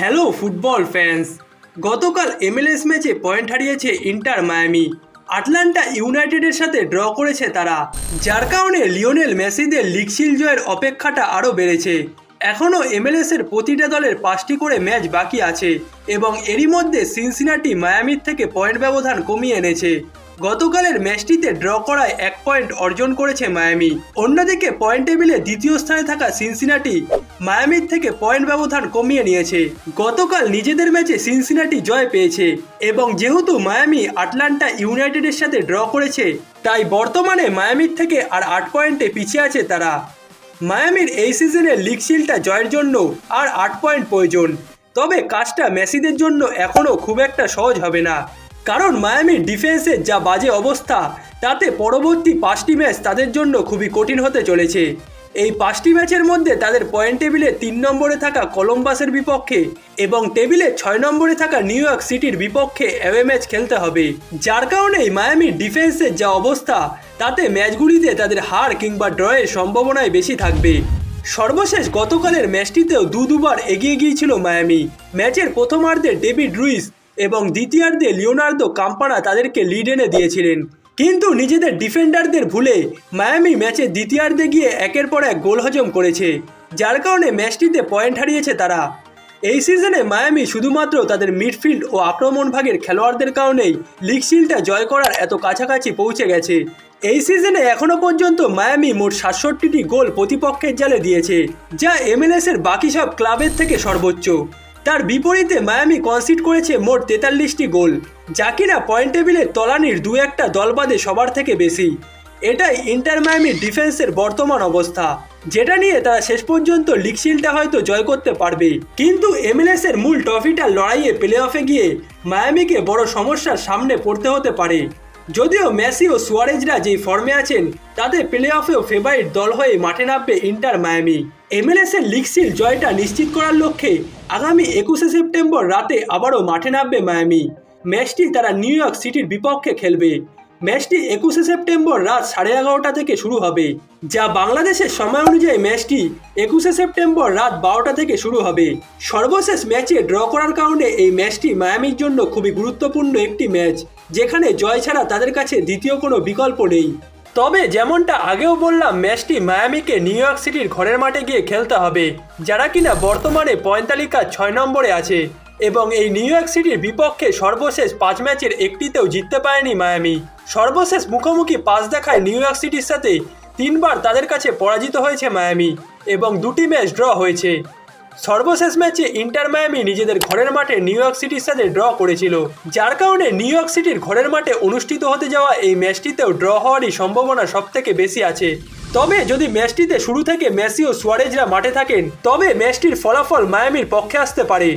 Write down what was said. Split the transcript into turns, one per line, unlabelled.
Hello football fans, গতকাল MLS ম্যাচে point হারিয়েছে ইন্টার মায়ামি। আটলান্টা ইউনাইটেডের সাথে ড্র করেছে তারা, যার কারণে লিওনেল মেসিদের লিগ শিল জয়ের অপেক্ষাটা আরও বেড়েছে। এখনও এমএলএস এর প্রতিটা দলের পাঁচটি করে ম্যাচ বাকি আছে এবং এরই মধ্যে সিনসিনাটি মায়ামির থেকে পয়েন্ট ব্যবধান কমিয়ে এনেছে। গতকালের ম্যাচটিতে ড্র করায় এক পয়েন্ট অর্জন করেছে মায়ামি। অন্যদিকে পয়েন্ট টেবিলে দ্বিতীয় স্থানে থাকা সিনসিনাটি মায়ামির থেকে পয়েন্ট ব্যবধান কমিয়ে নিয়েছে। গতকাল নিজেদের ম্যাচে সিনসিনাটি জয় পেয়েছে এবং যেহেতু মায়ামি আটলান্টা ইউনাইটেডের সাথে ড্র করেছে, তাই বর্তমানে মায়ামির থেকে আর আট পয়েন্টে পিছিয়ে আছে তারা। মায়ামির এই সিজনের লিগ শিলটা জয়ের জন্য আর আট পয়েন্ট প্রয়োজন। তবে কাজটা মেসিদের জন্য এখনও খুব একটা সহজ হবে না। কারণ মায়ামির ডিফেন্সের যা বাজে অবস্থা, তাতে পরবর্তী পাঁচটি ম্যাচ তাদের জন্য খুবই কঠিন হতে চলেছে। এই পাঁচটি ম্যাচের মধ্যে তাদের পয়েন্ট টেবিলে তিন নম্বরে থাকা কলম্বাসের বিপক্ষে এবং টেবিলে ছয় নম্বরে থাকা নিউ ইয়র্ক সিটির বিপক্ষে অ্যাওয়ে ম্যাচ খেলতে হবে। যার কারণেই মায়ামির ডিফেন্সের যা অবস্থা, তাতে ম্যাচগুলিতে তাদের হার কিংবা ড্রয়ের সম্ভাবনাই বেশি থাকবে। সর্বশেষ গতকালের ম্যাচটিতেও দু দুবার এগিয়ে গিয়েছিল মায়ামি। ম্যাচের প্রথমার্ধে ডেভিড রুইস এবং দ্বিতীয়ার্ধে লিওনার্দো কাম্পানা তাদেরকে লিড এনে দিয়েছিলেন। কিন্তু নিজেদের ডিফেন্ডারদের ভুলে মায়ামি ম্যাচে দ্বিতীয়ার্ধে গিয়ে একের পর এক গোল হজম করেছে, যার কারণে ম্যাচটিতে পয়েন্ট হারিয়েছে তারা। এই সিজনে মায়ামি শুধুমাত্র তাদের মিডফিল্ড ও আক্রমণ ভাগের খেলোয়াড়দের কারণেই লিগ শিলটা জয় করার এত কাছাকাছি পৌঁছে গেছে। এই সিজনে এখনও পর্যন্ত মায়ামি মোট সাতষট্টিটি গোল প্রতিপক্ষের জালে দিয়েছে, যা এমএলএস এর বাকি সব ক্লাবের থেকে সর্বোচ্চ। তার বিপরীতে মায়ামি কনসিড করেছে মোট তেতাল্লিশটি গোল, যা কিনা পয়েন্ট টেবিলের তলানির দু একটা দল বাদে সবার থেকে বেশি। এটাই ইন্টার মায়ামির ডিফেন্সের বর্তমান অবস্থা, যেটা নিয়ে তারা শেষ পর্যন্ত লিগ শিলটা হয়তো জয় করতে পারবে। কিন্তু এমএলএস এর মূল ট্রফিটা লড়াইয়ে প্লে অফে গিয়ে মায়ামিকে বড় সমস্যার সামনে পড়তে হতে পারে। যদিও মেসি ও সুয়ারেজরা যেই ফর্মে আছেন, তাদের প্লে অফেও ফেভারিট দল হয়ে মাঠে নামবে ইন্টার মায়ামি। এমএলএস এর লিগ সিল জয়টা নিশ্চিত করার লক্ষ্যে আগামী একুশে সেপ্টেম্বর রাতে আবারও মাঠে নামবে মায়ামি। ম্যাচটি তারা নিউ ইয়র্ক সিটির বিপক্ষে খেলবে। ম্যাচটি একুশে সেপ্টেম্বর রাত সাড়ে এগারোটা থেকে শুরু হবে, যা বাংলাদেশের সময় অনুযায়ী ম্যাচটি একুশে সেপ্টেম্বর রাত বারোটা থেকে শুরু হবে। সর্বশেষ ম্যাচে ড্র করার কারণে এই ম্যাচটি মায়ামির জন্য খুবই গুরুত্বপূর্ণ একটি ম্যাচ, যেখানে জয় ছাড়া তাদের কাছে দ্বিতীয় কোনো বিকল্প নেই। তবে যেমনটা আগেও বললাম, ম্যাচটি মায়ামিকে নিউ ইয়র্ক সিটির ঘরের মাঠে গিয়ে খেলতে হবে, যারা কিনা বর্তমানে পয়েন্ট তালিকার ছয় নম্বরে আছে। এবং এই নিউ ইয়র্ক সিটির বিপক্ষে সর্বশেষ পাঁচ ম্যাচের একটিতেও জিততে পারেনি মায়ামি। সর্বশেষ মুখোমুখি পাঁচ দেখায় নিউ ইয়র্ক সিটির সাথে তিনবার তাদের কাছে পরাজিত হয়েছে মায়ামি এবং দুটি ম্যাচ ড্র হয়েছে। সর্বশেষ ম্যাচে ইন্টার মায়ামি নিজেদের ঘরের মাঠে নিউ ইয়র্ক সিটির সাথে ড্র করেছিল, যার কারণে নিউ ইয়র্ক সিটির ঘরের মাঠে অনুষ্ঠিত হতে যাওয়া এই ম্যাচটিতেও ড্র হওয়ারই সম্ভাবনা সব থেকে বেশি আছে। তবে যদি ম্যাচটিতে শুরু থেকে মেসি ও সুয়ারেজরা মাঠে থাকেন, তবে ম্যাচটির ফলাফল মায়ামির পক্ষে আসতে পারে।